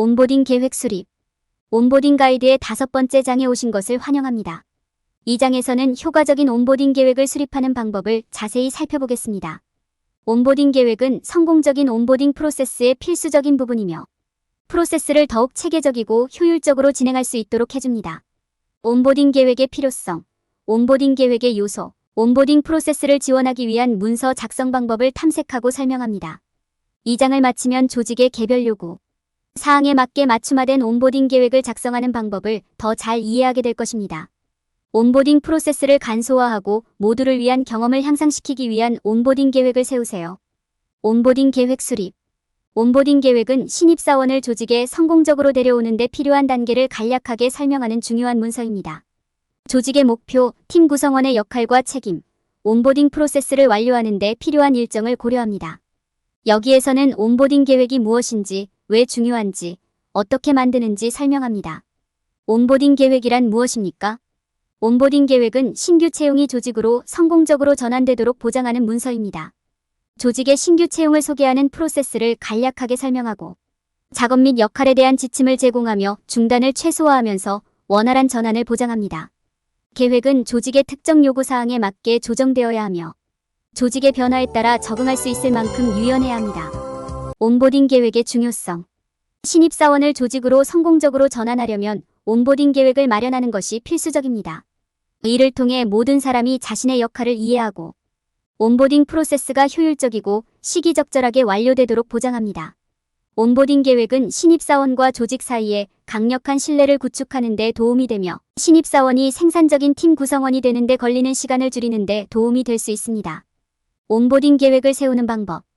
온보딩 계획 수립. 온보딩 가이드의 다섯 번째 장에 오신 것을 환영합니다. 이 장에서는 효과적인 온보딩 계획을 수립하는 방법을 자세히 살펴보겠습니다. 온보딩 계획은 성공적인 온보딩 프로세스의 필수적인 부분이며 프로세스를 더욱 체계적이고 효율적으로 진행할 수 있도록 해줍니다. 온보딩 계획의 필요성, 온보딩 계획의 요소, 온보딩 프로세스를 지원하기 위한 문서 작성 방법을 탐색하고 설명합니다. 이 장을 마치면 조직의 개별 요구, 사항에 맞게 맞춤화된 온보딩 계획을 작성하는 방법을 더 잘 이해하게 될 것입니다. 온보딩 프로세스를 간소화하고 모두를 위한 경험을 향상시키기 위한 온보딩 계획을 세우세요. 온보딩 계획 수립. 온보딩 계획은 신입사원을 조직에 성공적으로 데려오는 데 필요한 단계를 간략하게 설명하는 중요한 문서입니다. 조직의 목표, 팀 구성원의 역할과 책임, 온보딩 프로세스를 완료하는 데 필요한 일정을 고려합니다. 여기에서는 온보딩 계획이 무엇인지, 왜 중요한지, 어떻게 만드는지 설명합니다. 온보딩 계획이란 무엇입니까? 온보딩 계획은 신규 채용이 조직으로 성공적으로 전환되도록 보장하는 문서입니다. 조직의 신규 채용을 소개하는 프로세스를 간략하게 설명하고 작업 및 역할에 대한 지침을 제공하며 중단을 최소화하면서 원활한 전환을 보장합니다. 계획은 조직의 특정 요구사항에 맞게 조정되어야 하며 조직의 변화에 따라 적응할 수 있을 만큼 유연해야 합니다. 온보딩 계획의 중요성 신입사원을 조직으로 성공적으로 전환하려면 온보딩 계획을 마련하는 것이 필수적입니다. 이를 통해 모든 사람이 자신의 역할을 이해하고 온보딩 프로세스가 효율적이고 시기적절하게 완료되도록 보장합니다. 온보딩 계획은 신입사원과 조직 사이에 강력한 신뢰를 구축하는 데 도움이 되며 신입사원이 생산적인 팀 구성원이 되는 데 걸리는 시간을 줄이는 데 도움이 될 수 있습니다. 온보딩 계획을 세우는 방법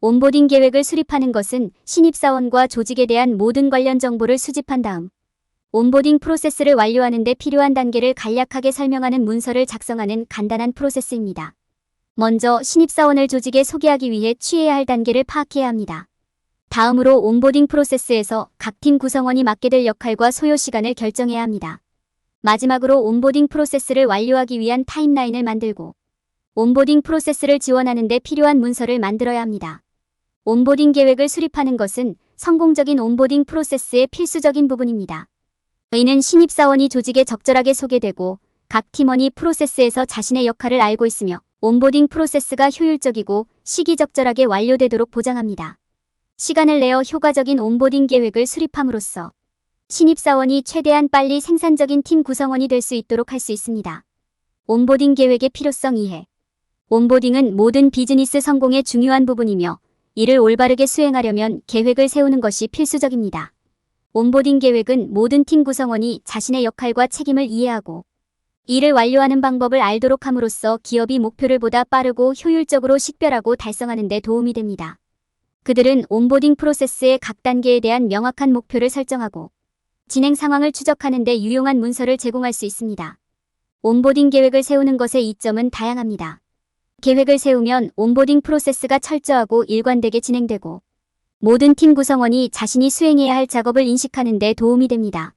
온보딩 계획을 수립하는 것은 신입사원과 조직에 대한 모든 관련 정보를 수집한 다음 온보딩 프로세스를 완료하는 데 필요한 단계를 간략하게 설명하는 문서를 작성하는 간단한 프로세스입니다. 먼저 신입사원을 조직에 소개하기 위해 취해야 할 단계를 파악해야 합니다. 다음으로 온보딩 프로세스에서 각 팀 구성원이 맡게 될 역할과 소요 시간을 결정해야 합니다. 마지막으로 온보딩 프로세스를 완료하기 위한 타임라인을 만들고 온보딩 프로세스를 지원하는 데 필요한 문서를 만들어야 합니다. 온보딩 계획을 수립하는 것은 성공적인 온보딩 프로세스의 필수적인 부분입니다. 이는 신입사원이 조직에 적절하게 소개되고 각 팀원이 프로세스에서 자신의 역할을 알고 있으며 온보딩 프로세스가 효율적이고 시기적절하게 완료되도록 보장합니다. 시간을 내어 효과적인 온보딩 계획을 수립함으로써 신입사원이 최대한 빨리 생산적인 팀 구성원이 될 수 있도록 할 수 있습니다. 온보딩 계획의 필요성 이해 온보딩은 모든 비즈니스 성공의 중요한 부분이며 이를 올바르게 수행하려면 계획을 세우는 것이 필수적입니다. 온보딩 계획은 모든 팀 구성원이 자신의 역할과 책임을 이해하고 이를 완료하는 방법을 알도록 함으로써 기업이 목표를 보다 빠르고 효율적으로 식별하고 달성하는 데 도움이 됩니다. 그들은 온보딩 프로세스의 각 단계에 대한 명확한 목표를 설정하고 진행 상황을 추적하는 데 유용한 문서를 제공할 수 있습니다. 온보딩 계획을 세우는 것의 이점은 다양합니다. 계획을 세우면 온보딩 프로세스가 철저하고 일관되게 진행되고 모든 팀 구성원이 자신이 수행해야 할 작업을 인식하는 데 도움이 됩니다.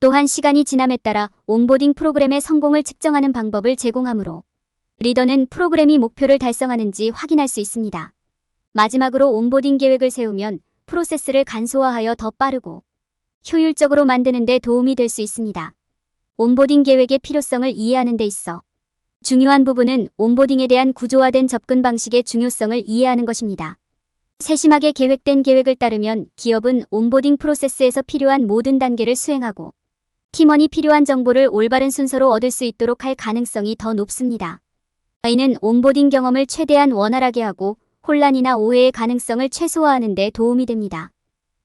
또한 시간이 지남에 따라 온보딩 프로그램의 성공을 측정하는 방법을 제공하므로 리더는 프로그램이 목표를 달성하는지 확인할 수 있습니다. 마지막으로 온보딩 계획을 세우면 프로세스를 간소화하여 더 빠르고 효율적으로 만드는 데 도움이 될 수 있습니다. 온보딩 계획의 필요성을 이해하는 데 있어 중요한 부분은 온보딩에 대한 구조화된 접근 방식의 중요성을 이해하는 것입니다. 세심하게 계획된 계획을 따르면 기업은 온보딩 프로세스에서 필요한 모든 단계를 수행하고 팀원이 필요한 정보를 올바른 순서로 얻을 수 있도록 할 가능성이 더 높습니다. 이는 온보딩 경험을 최대한 원활하게 하고 혼란이나 오해의 가능성을 최소화하는 데 도움이 됩니다.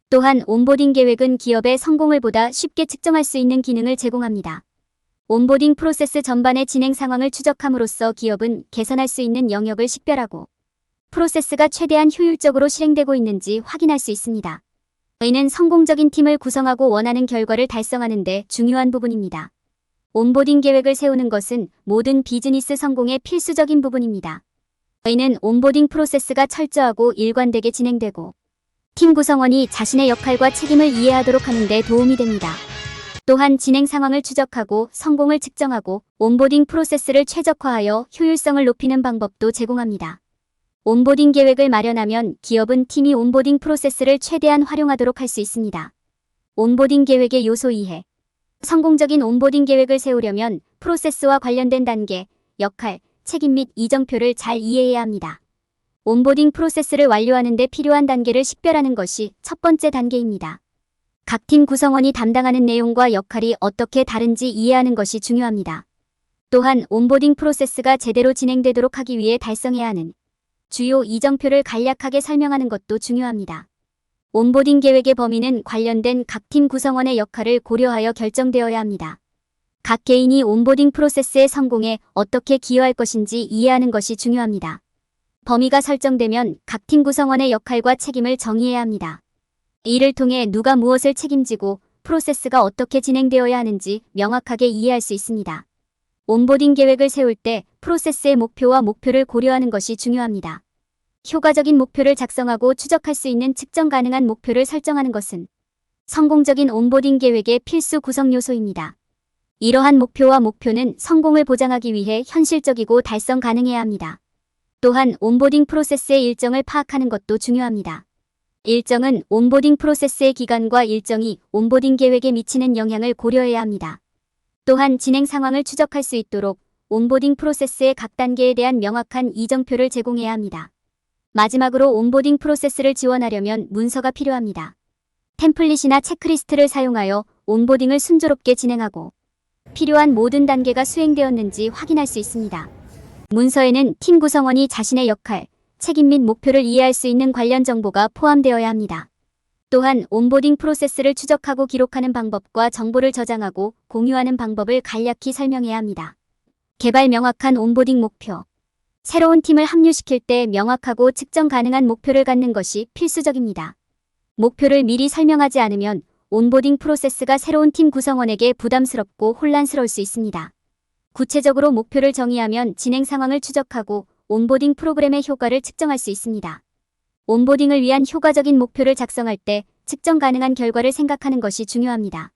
또한 온보딩 계획은 기업의 성공을 보다 쉽게 측정할 수 있는 기능을 제공합니다. 온보딩 프로세스 전반의 진행 상황을 추적함으로써 기업은 개선할 수 있는 영역을 식별하고 프로세스가 최대한 효율적으로 실행되고 있는지 확인할 수 있습니다. 이는 성공적인 팀을 구성하고 원하는 결과를 달성하는 데 중요한 부분입니다. 온보딩 계획을 세우는 것은 모든 비즈니스 성공의 필수적인 부분입니다. 이는 온보딩 프로세스가 철저하고 일관되게 진행되고 팀 구성원이 자신의 역할과 책임을 이해하도록 하는 데 도움이 됩니다. 또한 진행 상황을 추적하고 성공을 측정하고 온보딩 프로세스를 최적화하여 효율성을 높이는 방법도 제공합니다. 온보딩 계획을 마련하면 기업은 팀이 온보딩 프로세스를 최대한 활용하도록 할 수 있습니다. 온보딩 계획의 요소 이해. 성공적인 온보딩 계획을 세우려면 프로세스와 관련된 단계, 역할, 책임 및 이정표를 잘 이해해야 합니다. 온보딩 프로세스를 완료하는 데 필요한 단계를 식별하는 것이 첫 번째 단계입니다. 각 팀 구성원이 담당하는 내용과 역할이 어떻게 다른지 이해하는 것이 중요합니다. 또한 온보딩 프로세스가 제대로 진행되도록 하기 위해 달성해야 하는 주요 이정표를 간략하게 설명하는 것도 중요합니다. 온보딩 계획의 범위는 관련된 각 팀 구성원의 역할을 고려하여 결정되어야 합니다. 각 개인이 온보딩 프로세스의 성공에 어떻게 기여할 것인지 이해하는 것이 중요합니다. 범위가 설정되면 각 팀 구성원의 역할과 책임을 정의해야 합니다. 이를 통해 누가 무엇을 책임지고 프로세스가 어떻게 진행되어야 하는지 명확하게 이해할 수 있습니다. 온보딩 계획을 세울 때 프로세스의 목표와 목표를 고려하는 것이 중요합니다. 효과적인 목표를 작성하고 추적할 수 있는 측정 가능한 목표를 설정하는 것은 성공적인 온보딩 계획의 필수 구성 요소입니다. 이러한 목표와 목표는 성공을 보장하기 위해 현실적이고 달성 가능해야 합니다. 또한 온보딩 프로세스의 일정을 파악하는 것도 중요합니다. 일정은 온보딩 프로세스의 기간과 일정이 온보딩 계획에 미치는 영향을 고려해야 합니다. 또한 진행 상황을 추적할 수 있도록 온보딩 프로세스의 각 단계에 대한 명확한 이정표를 제공해야 합니다. 마지막으로 온보딩 프로세스를 지원하려면 문서가 필요합니다. 템플릿이나 체크리스트를 사용하여 온보딩을 순조롭게 진행하고 필요한 모든 단계가 수행되었는지 확인할 수 있습니다. 문서에는 팀 구성원이 자신의 역할, 책임 및 목표를 이해할 수 있는 관련 정보가 포함되어야 합니다. 또한 온보딩 프로세스를 추적하고 기록하는 방법과 정보를 저장하고 공유하는 방법을 간략히 설명해야 합니다. 개발 명확한 온보딩 목표. 새로운 팀을 합류시킬 때 명확하고 측정 가능한 목표를 갖는 것이 필수적입니다. 목표를 미리 설명하지 않으면 온보딩 프로세스가 새로운 팀 구성원에게 부담스럽고 혼란스러울 수 있습니다. 구체적으로 목표를 정의하면 진행 상황을 추적하고 온보딩 프로그램의 효과를 측정할 수 있습니다. 온보딩을 위한 효과적인 목표를 작성할 때 측정 가능한 결과를 생각하는 것이 중요합니다.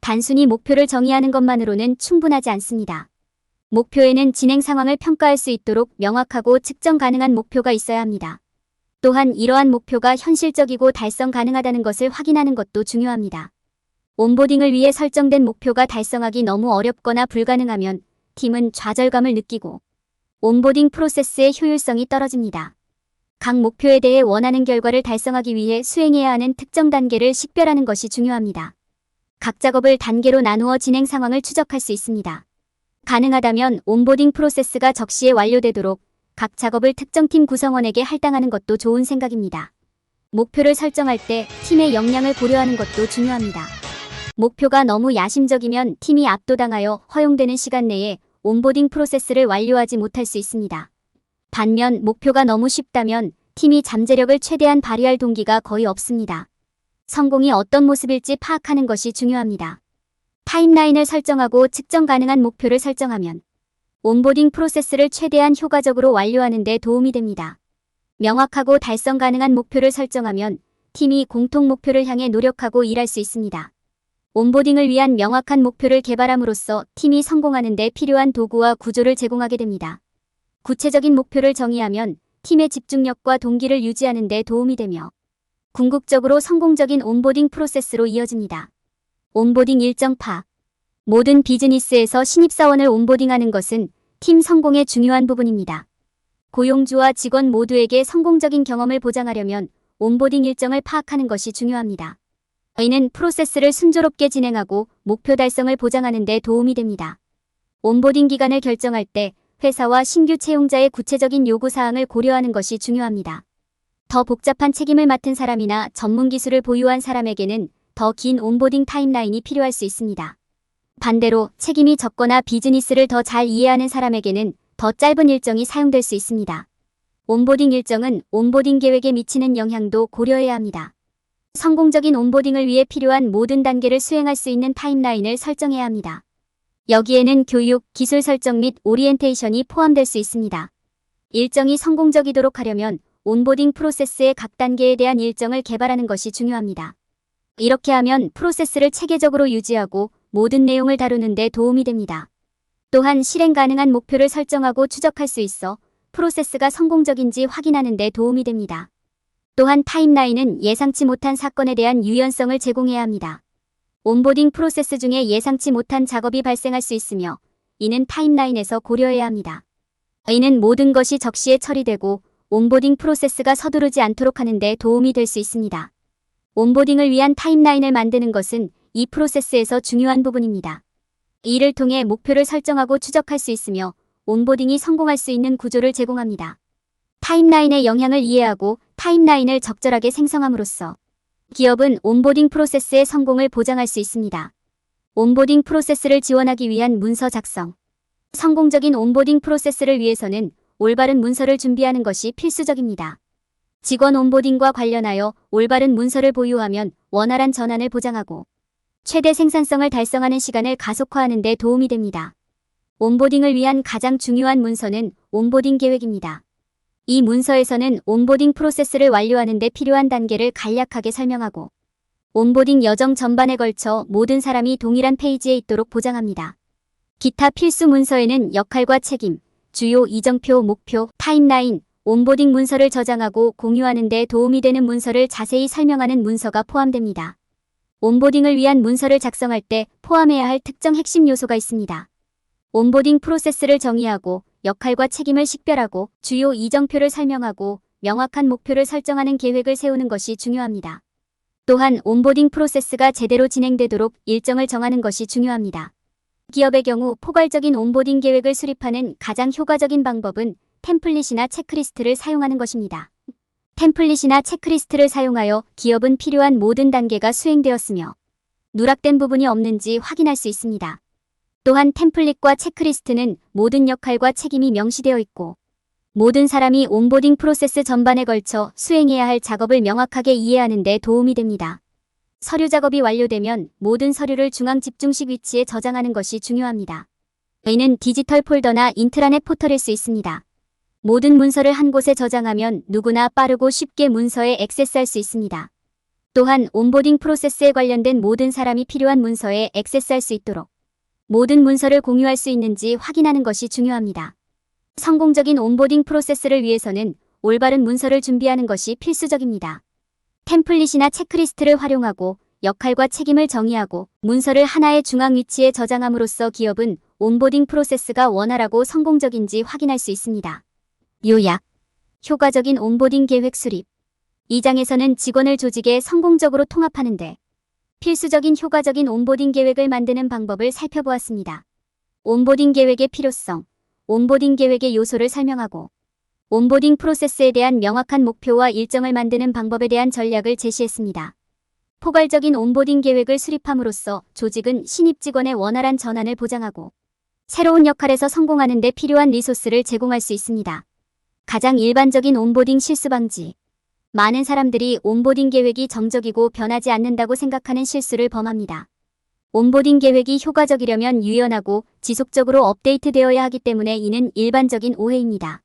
단순히 목표를 정의하는 것만으로는 충분하지 않습니다. 목표에는 진행 상황을 평가할 수 있도록 명확하고 측정 가능한 목표가 있어야 합니다. 또한 이러한 목표가 현실적이고 달성 가능하다는 것을 확인하는 것도 중요합니다. 온보딩을 위해 설정된 목표가 달성하기 너무 어렵거나 불가능하면 팀은 좌절감을 느끼고 온보딩 프로세스의 효율성이 떨어집니다. 각 목표에 대해 원하는 결과를 달성하기 위해 수행해야 하는 특정 단계를 식별하는 것이 중요합니다. 각 작업을 단계로 나누어 진행 상황을 추적할 수 있습니다. 가능하다면 온보딩 프로세스가 적시에 완료되도록 각 작업을 특정 팀 구성원에게 할당하는 것도 좋은 생각입니다. 목표를 설정할 때 팀의 역량을 고려하는 것도 중요합니다. 목표가 너무 야심적이면 팀이 압도당하여 허용되는 시간 내에 온보딩 프로세스를 완료하지 못할 수 있습니다. 반면 목표가 너무 쉽다면 팀이 잠재력을 최대한 발휘할 동기가 거의 없습니다. 성공이 어떤 모습일지 파악하는 것이 중요합니다. 타임라인을 설정하고 측정 가능한 목표를 설정하면 온보딩 프로세스를 최대한 효과적으로 완료하는 데 도움이 됩니다. 명확하고 달성 가능한 목표를 설정하면 팀이 공통 목표를 향해 노력하고 일할 수 있습니다. 온보딩을 위한 명확한 목표를 개발함으로써 팀이 성공하는 데 필요한 도구와 구조를 제공하게 됩니다. 구체적인 목표를 정의하면 팀의 집중력과 동기를 유지하는 데 도움이 되며 궁극적으로 성공적인 온보딩 프로세스로 이어집니다. 온보딩 일정 파 모든 비즈니스에서 신입사원을 온보딩하는 것은 팀 성공의 중요한 부분입니다. 고용주와 직원 모두에게 성공적인 경험을 보장하려면 온보딩 일정을 파악하는 것이 중요합니다. 이는 프로세스를 순조롭게 진행하고 목표 달성을 보장하는 데 도움이 됩니다. 온보딩 기간을 결정할 때 회사와 신규 채용자의 구체적인 요구사항을 고려하는 것이 중요합니다. 더 복잡한 책임을 맡은 사람이나 전문 기술을 보유한 사람에게는 더 긴 온보딩 타임라인이 필요할 수 있습니다. 반대로 책임이 적거나 비즈니스를 더 잘 이해하는 사람에게는 더 짧은 일정이 사용될 수 있습니다. 온보딩 일정은 온보딩 계획에 미치는 영향도 고려해야 합니다. 성공적인 온보딩을 위해 필요한 모든 단계를 수행할 수 있는 타임라인을 설정해야 합니다. 여기에는 교육, 기술 설정 및 오리엔테이션이 포함될 수 있습니다. 일정이 성공적이도록 하려면 온보딩 프로세스의 각 단계에 대한 일정을 개발하는 것이 중요합니다. 이렇게 하면 프로세스를 체계적으로 유지하고 모든 내용을 다루는 데 도움이 됩니다. 또한 실행 가능한 목표를 설정하고 추적할 수 있어 프로세스가 성공적인지 확인하는 데 도움이 됩니다. 또한 타임라인은 예상치 못한 사건에 대한 유연성을 제공해야 합니다. 온보딩 프로세스 중에 예상치 못한 작업이 발생할 수 있으며 이는 타임라인에서 고려해야 합니다. 이는 모든 것이 적시에 처리되고 온보딩 프로세스가 서두르지 않도록 하는 데 도움이 될 수 있습니다. 온보딩을 위한 타임라인을 만드는 것은 이 프로세스에서 중요한 부분입니다. 이를 통해 목표를 설정하고 추적할 수 있으며 온보딩이 성공할 수 있는 구조를 제공합니다. 타임라인의 영향을 이해하고 타임라인을 적절하게 생성함으로써 기업은 온보딩 프로세스의 성공을 보장할 수 있습니다. 온보딩 프로세스를 지원하기 위한 문서 작성. 성공적인 온보딩 프로세스를 위해서는 올바른 문서를 준비하는 것이 필수적입니다. 직원 온보딩과 관련하여 올바른 문서를 보유하면 원활한 전환을 보장하고 최대 생산성을 달성하는 시간을 가속화하는 데 도움이 됩니다. 온보딩을 위한 가장 중요한 문서는 온보딩 계획입니다. 이 문서에서는 온보딩 프로세스를 완료하는 데 필요한 단계를 간략하게 설명하고 온보딩 여정 전반에 걸쳐 모든 사람이 동일한 페이지에 있도록 보장합니다. 기타 필수 문서에는 역할과 책임, 주요 이정표, 목표, 타임라인, 온보딩 문서를 저장하고 공유하는 데 도움이 되는 문서를 자세히 설명하는 문서가 포함됩니다. 온보딩을 위한 문서를 작성할 때 포함해야 할 특정 핵심 요소가 있습니다. 온보딩 프로세스를 정의하고 역할과 책임을 식별하고 주요 이정표를 설명하고 명확한 목표를 설정하는 계획을 세우는 것이 중요합니다. 또한 온보딩 프로세스가 제대로 진행되도록 일정을 정하는 것이 중요합니다. 기업의 경우 포괄적인 온보딩 계획을 수립하는 가장 효과적인 방법은 템플릿이나 체크리스트를 사용하는 것입니다. 템플릿이나 체크리스트를 사용하여 기업은 필요한 모든 단계가 수행되었으며 누락된 부분이 없는지 확인할 수 있습니다. 또한 템플릿과 체크리스트는 모든 역할과 책임이 명시되어 있고 모든 사람이 온보딩 프로세스 전반에 걸쳐 수행해야 할 작업을 명확하게 이해하는 데 도움이 됩니다. 서류 작업이 완료되면 모든 서류를 중앙 집중식 위치에 저장하는 것이 중요합니다. 이는 디지털 폴더나 인트라넷 포털일 수 있습니다. 모든 문서를 한 곳에 저장하면 누구나 빠르고 쉽게 문서에 액세스할 수 있습니다. 또한 온보딩 프로세스에 관련된 모든 사람이 필요한 문서에 액세스할 수 있도록 모든 문서를 공유할 수 있는지 확인하는 것이 중요합니다. 성공적인 온보딩 프로세스를 위해서는 올바른 문서를 준비하는 것이 필수적입니다. 템플릿이나 체크리스트를 활용하고 역할과 책임을 정의하고 문서를 하나의 중앙 위치에 저장함으로써 기업은 온보딩 프로세스가 원활하고 성공적인지 확인할 수 있습니다. 요약 효과적인 온보딩 계획 수립 이 장에서는 직원을 조직에 성공적으로 통합하는데 필수적인 효과적인 온보딩 계획을 만드는 방법을 살펴보았습니다. 온보딩 계획의 필요성, 온보딩 계획의 요소를 설명하고 온보딩 프로세스에 대한 명확한 목표와 일정을 만드는 방법에 대한 전략을 제시했습니다. 포괄적인 온보딩 계획을 수립함으로써 조직은 신입 직원의 원활한 전환을 보장하고 새로운 역할에서 성공하는 데 필요한 리소스를 제공할 수 있습니다. 가장 일반적인 온보딩 실수 방지. 많은 사람들이 온보딩 계획이 정적이고 변하지 않는다고 생각하는 실수를 범합니다. 온보딩 계획이 효과적이려면 유연하고 지속적으로 업데이트되어야 하기 때문에 이는 일반적인 오해입니다.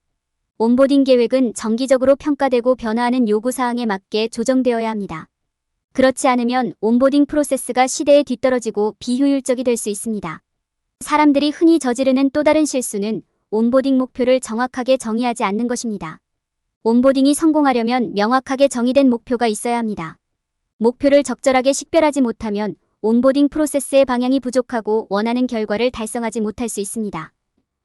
온보딩 계획은 정기적으로 평가되고 변화하는 요구사항에 맞게 조정되어야 합니다. 그렇지 않으면 온보딩 프로세스가 시대에 뒤떨어지고 비효율적이 될 수 있습니다. 사람들이 흔히 저지르는 또 다른 실수는 온보딩 목표를 정확하게 정의하지 않는 것입니다. 온보딩이 성공하려면 명확하게 정의된 목표가 있어야 합니다. 목표를 적절하게 식별하지 못하면 온보딩 프로세스의 방향이 부족하고 원하는 결과를 달성하지 못할 수 있습니다.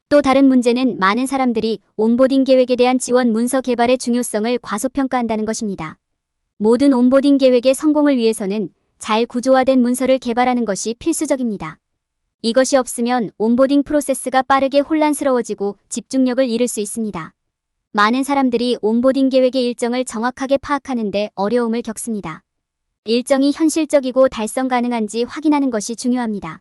또 다른 문제는 많은 사람들이 온보딩 계획에 대한 지원 문서 개발의 중요성을 과소평가한다는 것입니다. 모든 온보딩 계획의 성공을 위해서는 잘 구조화된 문서를 개발하는 것이 필수적입니다. 이것이 없으면 온보딩 프로세스가 빠르게 혼란스러워지고 집중력을 잃을 수 있습니다. 많은 사람들이 온보딩 계획의 일정을 정확하게 파악하는 데 어려움을 겪습니다. 일정이 현실적이고 달성 가능한지 확인하는 것이 중요합니다.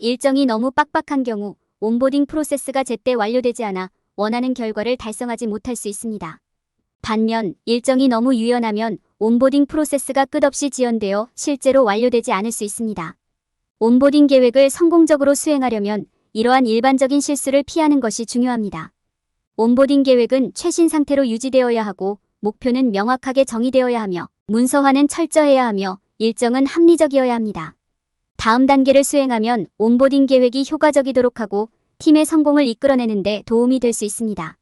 일정이 너무 빡빡한 경우 온보딩 프로세스가 제때 완료되지 않아 원하는 결과를 달성하지 못할 수 있습니다. 반면 일정이 너무 유연하면 온보딩 프로세스가 끝없이 지연되어 실제로 완료되지 않을 수 있습니다. 온보딩 계획을 성공적으로 수행하려면 이러한 일반적인 실수를 피하는 것이 중요합니다. 온보딩 계획은 최신 상태로 유지되어야 하고 목표는 명확하게 정의되어야 하며 문서화는 철저해야 하며 일정은 합리적이어야 합니다. 다음 단계를 수행하면 온보딩 계획이 효과적이도록 하고 팀의 성공을 이끌어내는 데 도움이 될 수 있습니다.